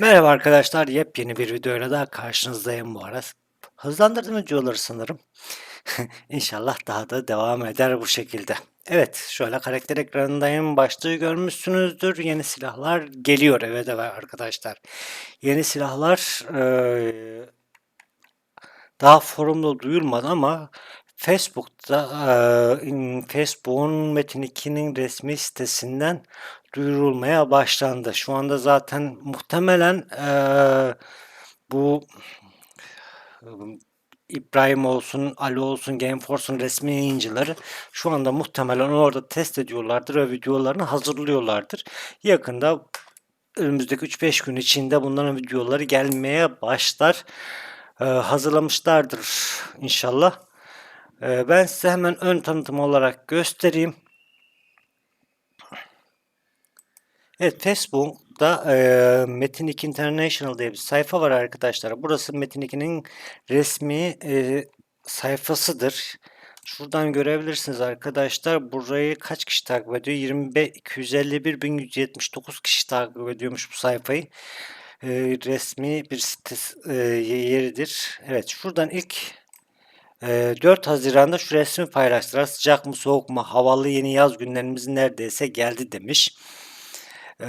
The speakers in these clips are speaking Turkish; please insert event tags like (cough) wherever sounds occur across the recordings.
Merhaba arkadaşlar, yepyeni bir videoyla daha karşınızdayım bu ara. Hızlandırdım videoları sanırım. (laughs) İnşallah daha da devam eder bu şekilde. Evet, şöyle karakter ekranındayım. Başlığı görmüşsünüzdür. Yeni silahlar geliyor evet evet arkadaşlar. Yeni silahlar eee, daha forumda duyulmadı ama Facebook'ta Facebook'un Metin 2'nin resmi sitesinden duyurulmaya başlandı. Şu anda zaten muhtemelen bu İbrahim olsun, Ali olsun, Gameforce'un resmi yayıncıları şu anda muhtemelen orada test ediyorlardır ve videolarını hazırlıyorlardır. Yakında önümüzdeki 3-5 gün içinde bunların videoları gelmeye başlar. Ee, hazırlamışlardır inşallah. Ee, ben size hemen ön tanıtım olarak göstereyim. Evet Facebook'ta e, Metin 2 International diye bir sayfa var arkadaşlar. Burası Metin 2'nin resmi e, sayfasıdır. Şuradan görebilirsiniz arkadaşlar. Burayı kaç kişi takip ediyor? 25 251.179 kişi takip ediyormuş bu sayfayı. E, resmi bir site e, yeridir. Evet şuradan ilk 4 Haziran'da şu resmi paylaştılar. Sıcak mı soğuk mu havalı yeni yaz günlerimiz neredeyse geldi demiş. Ee,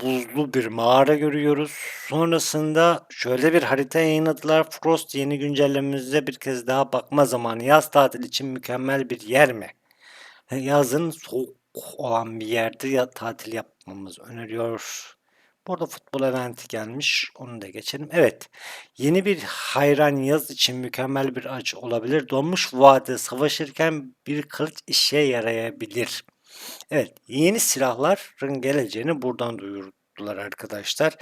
buzlu bir mağara görüyoruz. Sonrasında şöyle bir harita yayınladılar. Frost yeni güncellememizde bir kez daha bakma zamanı. Yaz tatil için mükemmel bir yer mi? Yazın soğuk olan bir yerde ya tatil yapmamız öneriyor. Burada futbol eventi gelmiş. Onu da geçelim. Evet. Yeni bir hayran yaz için mükemmel bir aç olabilir. Donmuş vade savaşırken bir kılıç işe yarayabilir. Evet, yeni silahların geleceğini buradan duyurdular arkadaşlar.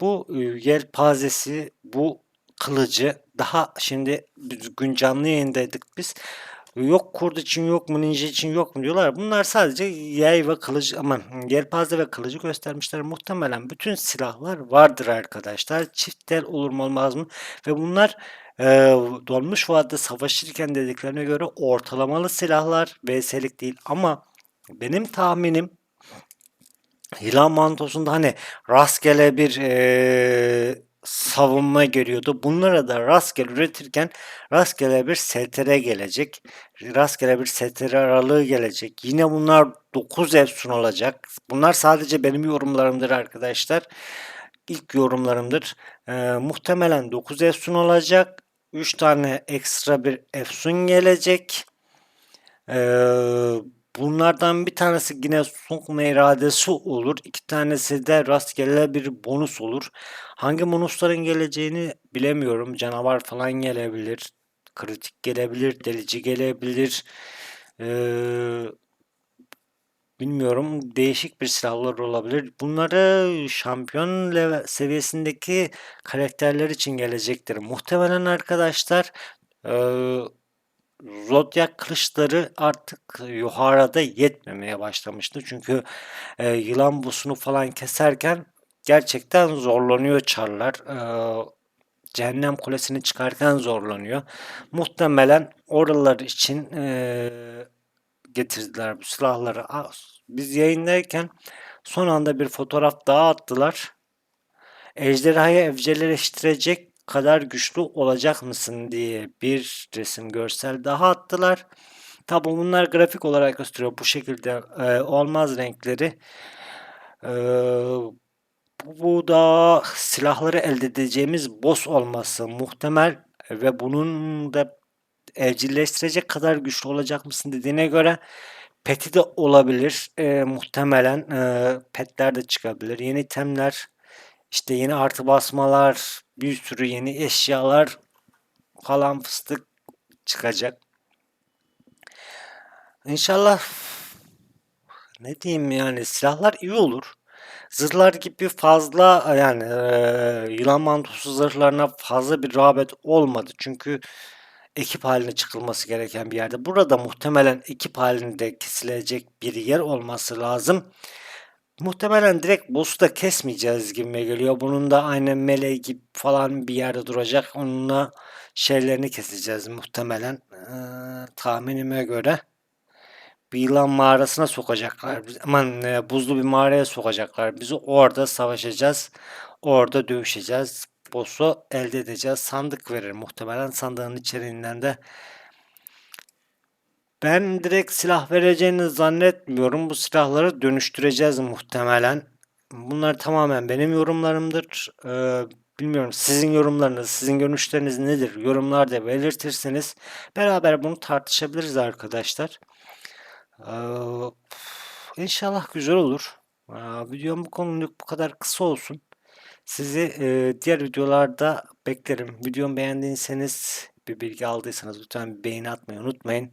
Bu e, yelpazesi, bu kılıcı daha şimdi gün canlı yayındaydık biz. Yok kurt için yok mu ninja için yok mu diyorlar. Bunlar sadece yay ve kılıç aman yelpaze ve kılıcı göstermişler. Muhtemelen bütün silahlar vardır arkadaşlar. Çift el olur mu olmaz mı? Ve bunlar e, dolmuş vadede savaşırken dediklerine göre ortalamalı silahlar VS'lik değil ama benim tahminim Yılan mantosunda hani rastgele bir eee, savunma görüyordu. Bunlara da rastgele üretirken rastgele bir STR gelecek. Rastgele bir STR aralığı gelecek. Yine bunlar 9 efsun olacak. Bunlar sadece benim yorumlarımdır arkadaşlar. İlk yorumlarımdır. Eee, muhtemelen 9 efsun olacak. 3 tane ekstra bir efsun gelecek. Eee Bunlardan bir tanesi yine sokma iradesi olur. İki tanesi de rastgele bir bonus olur. Hangi bonusların geleceğini bilemiyorum. Canavar falan gelebilir. Kritik gelebilir. Delici gelebilir. Ee, bilmiyorum. Değişik bir silahlar olabilir. Bunları şampiyon seviyesindeki karakterler için gelecektir. Muhtemelen arkadaşlar ee, Zodyak kılıçları artık yuharada yetmemeye başlamıştı. Çünkü e, yılan busunu falan keserken gerçekten zorlanıyor çarlar. E, cehennem kulesini çıkarken zorlanıyor. Muhtemelen oralar için e, getirdiler bu silahları. Biz yayındayken son anda bir fotoğraf daha attılar. Ejderhayı evcilleştirecek kadar güçlü olacak mısın diye bir resim görsel daha attılar. Tabi bunlar grafik olarak gösteriyor. Bu şekilde e, olmaz renkleri. E, bu da silahları elde edeceğimiz boss olması muhtemel ve bunun da evcilleştirecek kadar güçlü olacak mısın dediğine göre peti de olabilir. E, muhtemelen e, petler de çıkabilir. Yeni itemler işte yeni artı basmalar, bir sürü yeni eşyalar falan fıstık çıkacak. İnşallah ne diyeyim yani silahlar iyi olur. Zırhlar gibi fazla yani e, yılan mantosu zırhlarına fazla bir rağbet olmadı. Çünkü ekip haline çıkılması gereken bir yerde. Burada muhtemelen ekip halinde kesilecek bir yer olması lazım. Muhtemelen direkt boss'u da kesmeyeceğiz gibi geliyor. Bunun da aynen melee gibi falan bir yerde duracak. Onunla şeylerini keseceğiz muhtemelen. Ee, tahminime göre. Bir yılan mağarasına sokacaklar. Aman e, buzlu bir mağaraya sokacaklar. Bizi orada savaşacağız. orada dövüşeceğiz. Boss'u elde edeceğiz. Sandık verir muhtemelen. Sandığın içeriğinden de ben direkt silah vereceğini zannetmiyorum. Bu silahları dönüştüreceğiz muhtemelen. Bunlar tamamen benim yorumlarımdır. Ee, bilmiyorum sizin yorumlarınız, sizin görüşleriniz nedir? Yorumlarda belirtirseniz beraber bunu tartışabiliriz arkadaşlar. Ee, inşallah güzel olur. Ee, videom bu konuluk bu kadar kısa olsun. Sizi e, diğer videolarda beklerim. Videomu beğendiyseniz bir bilgi aldıysanız lütfen beğeni atmayı unutmayın.